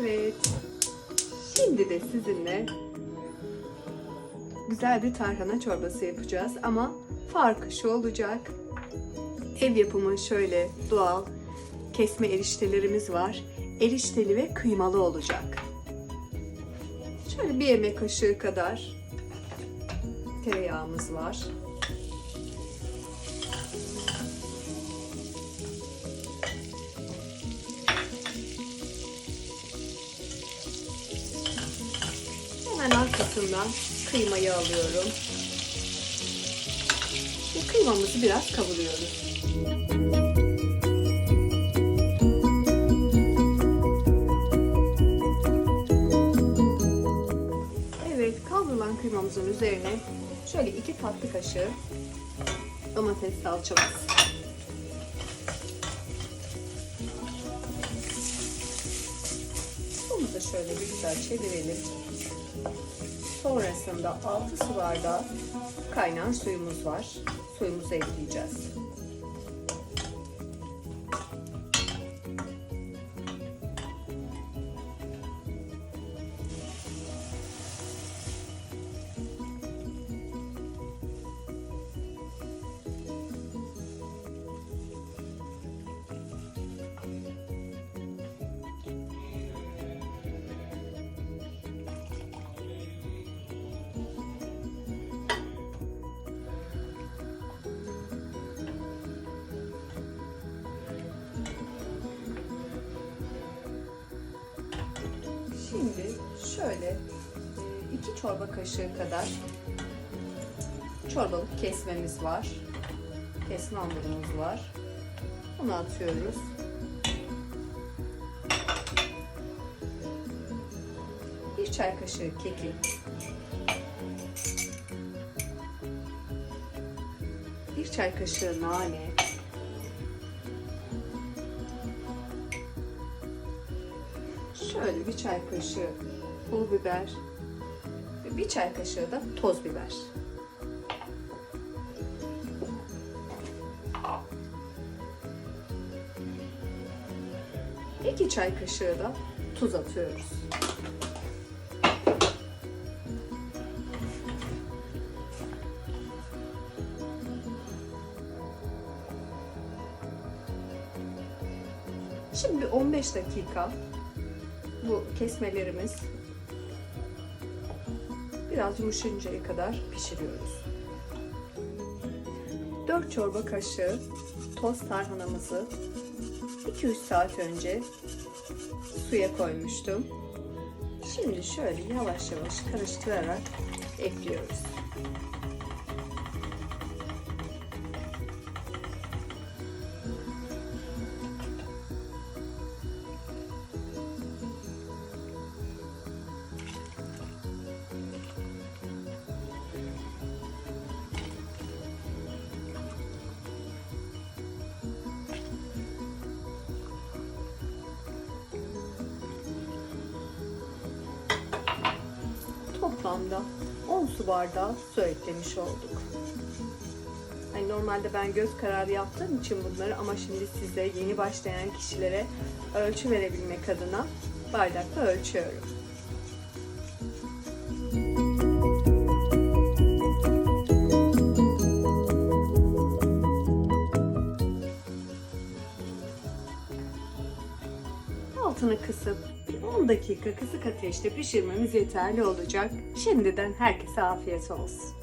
Evet. Şimdi de sizinle güzel bir tarhana çorbası yapacağız ama farkı şu olacak. Ev yapımı şöyle doğal kesme eriştelerimiz var. Erişteli ve kıymalı olacak. Şöyle bir yemek kaşığı kadar tereyağımız var. Arkasından kıymayı alıyorum. Ve kıymamızı biraz kavuruyoruz. Evet, kavrulan kıymamızın üzerine şöyle iki tatlı kaşığı domates salçamız. Bunu da şöyle bir güzel çevirelim. Sonrasında 6 su bardağı kaynayan suyumuz var. Suyumuzu ekleyeceğiz. Şimdi şöyle e, iki çorba kaşığı kadar çorbalık kesmemiz var. Kesme hamurumuz var. Bunu atıyoruz. Bir çay kaşığı kekik. Bir çay kaşığı nane. Bir çay kaşığı pul biber ve bir çay kaşığı da toz biber. İki çay kaşığı da tuz atıyoruz. Şimdi 15 dakika bu kesmelerimiz biraz yumuşayıncaya kadar pişiriyoruz. 4 çorba kaşığı toz tarhanamızı 2-3 saat önce suya koymuştum. Şimdi şöyle yavaş yavaş karıştırarak ekliyoruz. Toplamda 10 su bardağı su eklemiş olduk. Hani normalde ben göz kararı yaptığım için bunları ama şimdi size yeni başlayan kişilere ölçü verebilmek adına bardakla ölçüyorum. altını kısıp 10 dakika kısık ateşte pişirmemiz yeterli olacak. Şimdiden herkese afiyet olsun.